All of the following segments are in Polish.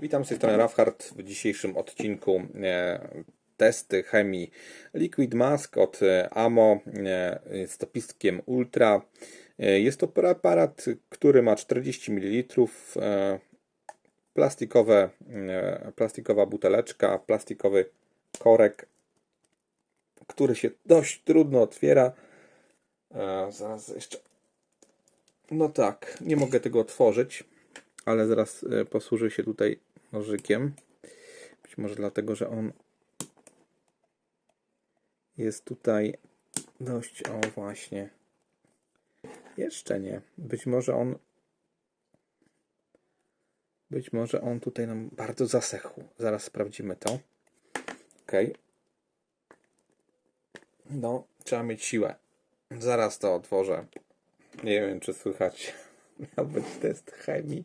Witam z tej strony Rafhard w dzisiejszym odcinku e, testy chemii Liquid Mask od e, AMO e, z topiskiem Ultra. Jest to preparat, który ma 40 ml, plastikowe, plastikowa buteleczka, plastikowy korek, który się dość trudno otwiera. Zaraz jeszcze. No tak, nie mogę tego otworzyć ale zaraz posłużę się tutaj nożykiem. Być może dlatego, że on jest tutaj dość, o właśnie, jeszcze nie. Być może on być może on tutaj nam bardzo zasechł. Zaraz sprawdzimy to. Ok. No, trzeba mieć siłę. Zaraz to otworzę. Nie wiem, czy słychać. Być test chemii.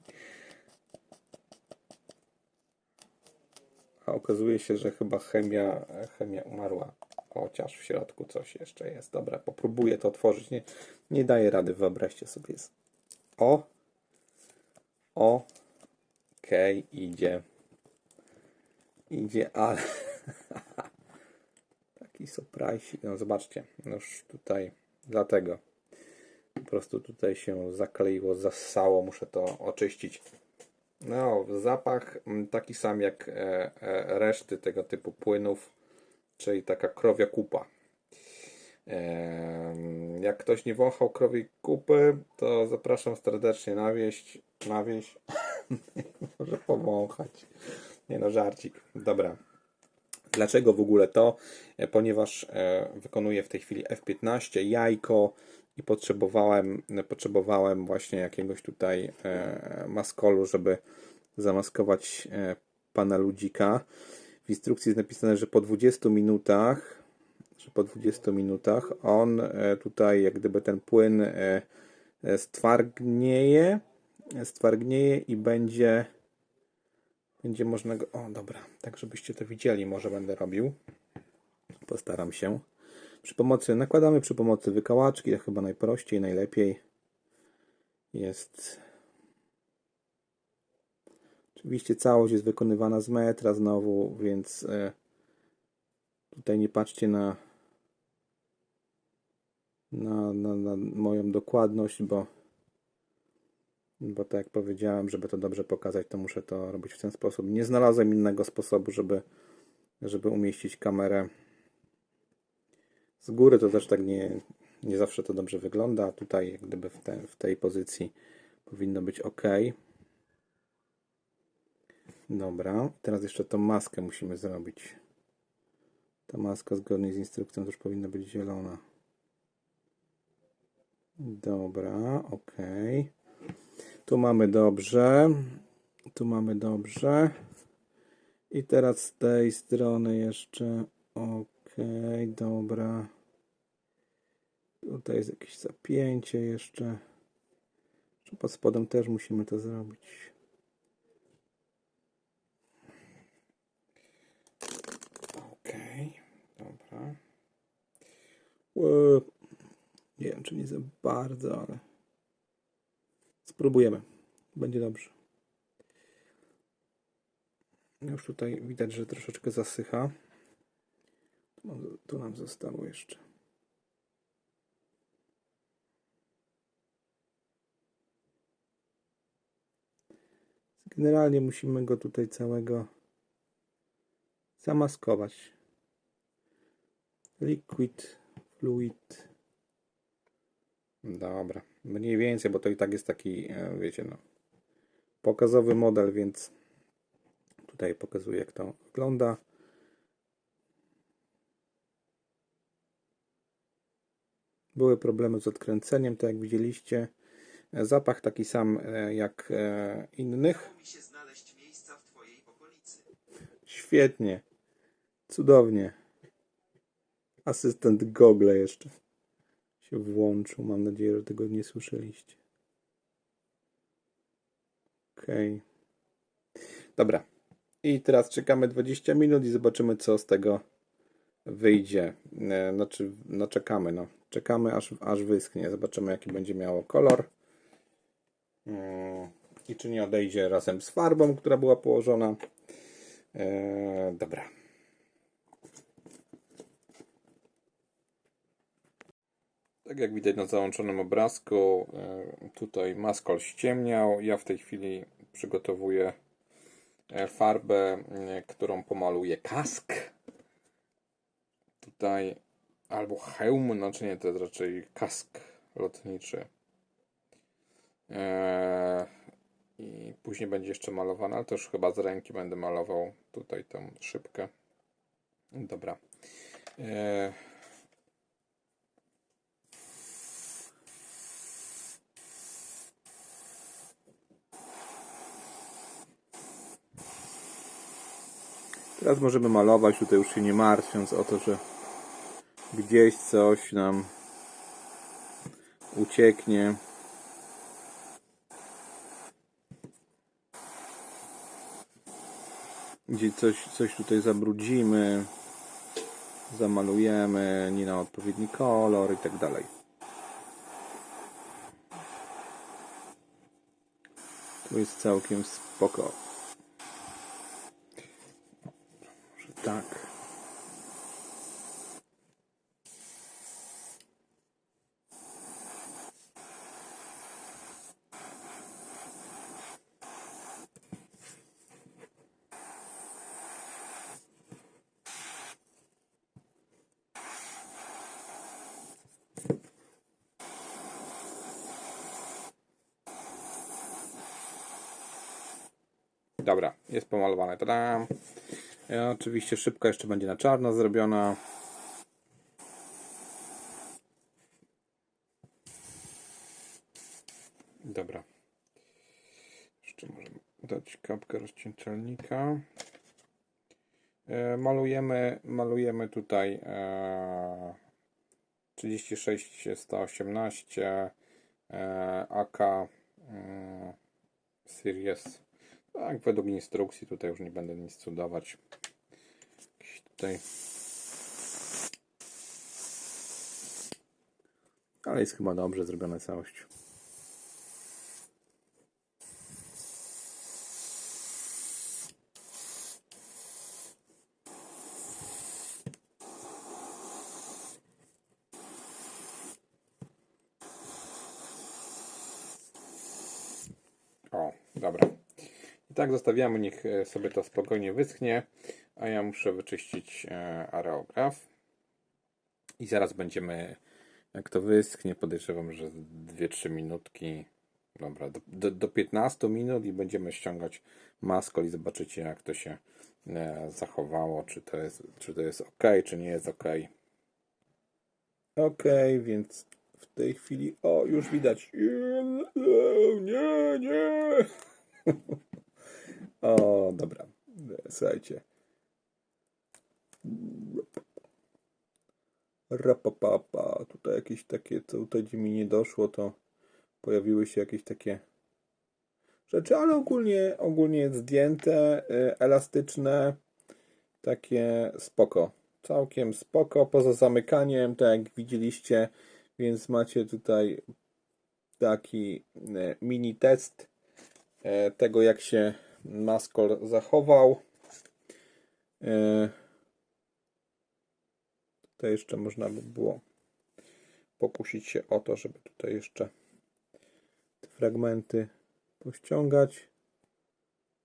Okazuje się, że chyba chemia, chemia umarła. Chociaż w środku coś jeszcze jest. Dobra, popróbuję to otworzyć. Nie, nie daję rady, wyobraźcie sobie. O! O! Okej, idzie. Idzie, ale... Taki surprise. No zobaczcie, już tutaj dlatego. Po prostu tutaj się zakleiło, zassało, muszę to oczyścić. No, zapach mm, taki sam jak e, e, reszty tego typu płynów, czyli taka krowia kupa. Jak ktoś nie wąchał krowiej kupy, to zapraszam serdecznie na wieś. Na wieś. Może powąchać. Nie no, żarcik. Dobra. Dlaczego w ogóle to? E, Ponieważ wykonuję w tej chwili F15 jajko i potrzebowałem, potrzebowałem właśnie jakiegoś tutaj e, maskolu, żeby zamaskować e, pana ludzika. W instrukcji jest napisane, że po 20 minutach, że po 20 minutach on e, tutaj jak gdyby ten płyn stwargnieje, stwargnieje i będzie będzie można go. O, dobra, tak żebyście to widzieli, może będę robił. Postaram się. Przy pomocy, nakładamy przy pomocy wykałaczki, to chyba najprościej, najlepiej jest. Oczywiście całość jest wykonywana z metra znowu, więc e, tutaj nie patrzcie na, na, na, na moją dokładność, bo bo tak jak powiedziałem, żeby to dobrze pokazać, to muszę to robić w ten sposób. Nie znalazłem innego sposobu, żeby, żeby umieścić kamerę z góry. To też tak nie, nie zawsze to dobrze wygląda. Tutaj jak gdyby w, te, w tej pozycji powinno być ok. Dobra, teraz jeszcze tą maskę musimy zrobić. Ta maska zgodnie z instrukcją też powinna być zielona. Dobra, ok. Tu mamy dobrze. Tu mamy dobrze. I teraz z tej strony jeszcze. Ok, dobra. Tutaj jest jakieś zapięcie jeszcze. Pod spodem też musimy to zrobić. Ok, dobra. Ło- Nie wiem, czy nie za bardzo, ale. Spróbujemy. Będzie dobrze. Już tutaj widać, że troszeczkę zasycha. Nam- Tu nam zostało jeszcze. Generalnie musimy go tutaj całego zamaskować. Liquid, fluid. Dobra, mniej więcej, bo to i tak jest taki, e, wiecie, no, pokazowy model, więc tutaj pokazuję, jak to wygląda. Były problemy z odkręceniem, tak jak widzieliście. E, Zapach taki sam e, jak e, innych. mi się znaleźć miejsca w Twojej okolicy. Świetnie. Cudownie. Asystent Google jeszcze się włączył. Mam nadzieję, że tego nie słyszeliście. Okej. Dobra. I teraz czekamy 20 minut i zobaczymy, co z tego wyjdzie. Znaczy, no czekamy, no. Czekamy, aż, aż wyschnie. Zobaczymy, jaki będzie miało kolor. Mm, i czy nie odejdzie razem z farbą, która była położona. E, dobra. Tak jak widać na załączonym obrazku, e, tutaj maskol ściemniał. Ja w tej chwili przygotowuję e, farbę, którą pomaluję kask. Tutaj albo hełm, znaczy nie, to jest raczej kask lotniczy. Eee, I później będzie jeszcze malowana, ale już chyba z ręki będę malował tutaj tą szybkę. Dobra. Eee, Teraz możemy malować, tutaj już się nie martwiąc o to, że gdzieś coś nam ucieknie. Gdzie coś, coś tutaj zabrudzimy, zamalujemy, nie na odpowiedni kolor i tak dalej. Tu jest całkiem spoko. Może tak. Dobra, jest pomalowane. Tada! E, oczywiście szybka jeszcze będzie na czarno zrobiona. Dobra. Jeszcze możemy dać kapkę rozcieńczalnika. E, malujemy, malujemy tutaj e, 36 118 e, AK Series tak, według instrukcji tutaj już nie będę nic cudować. Tutaj. Ale jest chyba dobrze zrobiona całość. O, dobra. I tak zostawiamy, niech e, sobie to spokojnie wyschnie, a ja muszę wyczyścić e, areograf. I zaraz będziemy, jak to wyschnie, podejrzewam, że 2-3 minutki, dobra, do, do, do 15 minut i będziemy ściągać maskol i zobaczycie, jak to się e, zachowało, czy to jest, czy to jest ok, czy nie jest ok. Ok, więc w tej chwili, o, już widać. Nie, nie. O, dobra. Słuchajcie. Rapapapa. Tutaj jakieś takie, co tutaj gdzie mi nie doszło, to pojawiły się jakieś takie rzeczy, ale ogólnie, ogólnie zdjęte, y, elastyczne, takie spoko. Całkiem spoko, poza zamykaniem, tak jak widzieliście, więc macie tutaj taki y, mini test tego, jak się maskol zachował. E, Tutaj jeszcze można by było pokusić się o to, żeby tutaj jeszcze te fragmenty pościągać.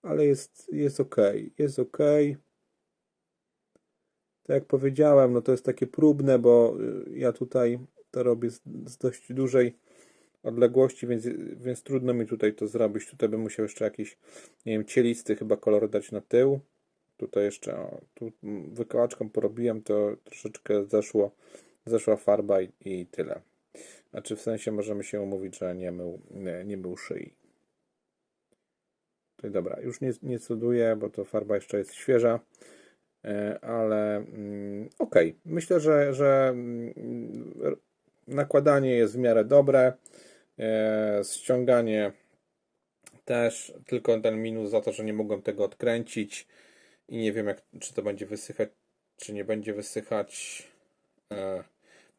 Ale jest, jest ok. Jest ok. Tak jak powiedziałem, no to jest takie próbne, bo y, ja tutaj to robię z, z dość dużej odległości, więc, więc trudno mi tutaj to zrobić. Tutaj bym musiał jeszcze jakiś, nie wiem, cielisty chyba kolor dać na tył. Tutaj jeszcze, o, tu wykałaczką porobiłem, to troszeczkę zeszło, zeszła farba i, i tyle. Znaczy w sensie możemy się umówić, że nie mył, nie, nie mył szyi. Tutaj dobra, już nie, nie cuduję, bo to farba jeszcze jest świeża, e, ale mm, ok. Myślę, że, że mm, nakładanie jest w miarę dobre. E, ściąganie też, tylko ten minus za to, że nie mogłem tego odkręcić i nie wiem, jak, czy to będzie wysychać, czy nie będzie wysychać. E,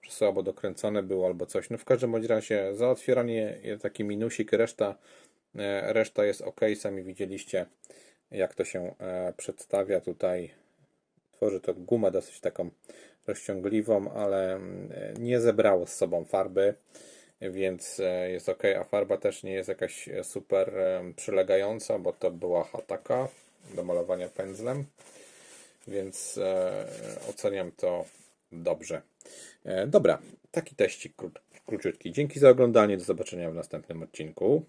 słabo dokręcone było albo coś. No w każdym bądź razie za otwieranie taki minusik, reszta E, Reszta jest ok, sami widzieliście jak to się e, przedstawia tutaj. Tworzy to gumę dosyć taką rozciągliwą, ale mm, nie zebrało z sobą farby, więc e, jest ok, a farba też nie jest jakaś e, super e, przylegająca, bo to była hataka do malowania pędzlem, więc oceniam to dobrze. Dobra, taki teścik kró- króciutki. Dzięki za oglądanie, do zobaczenia w następnym odcinku.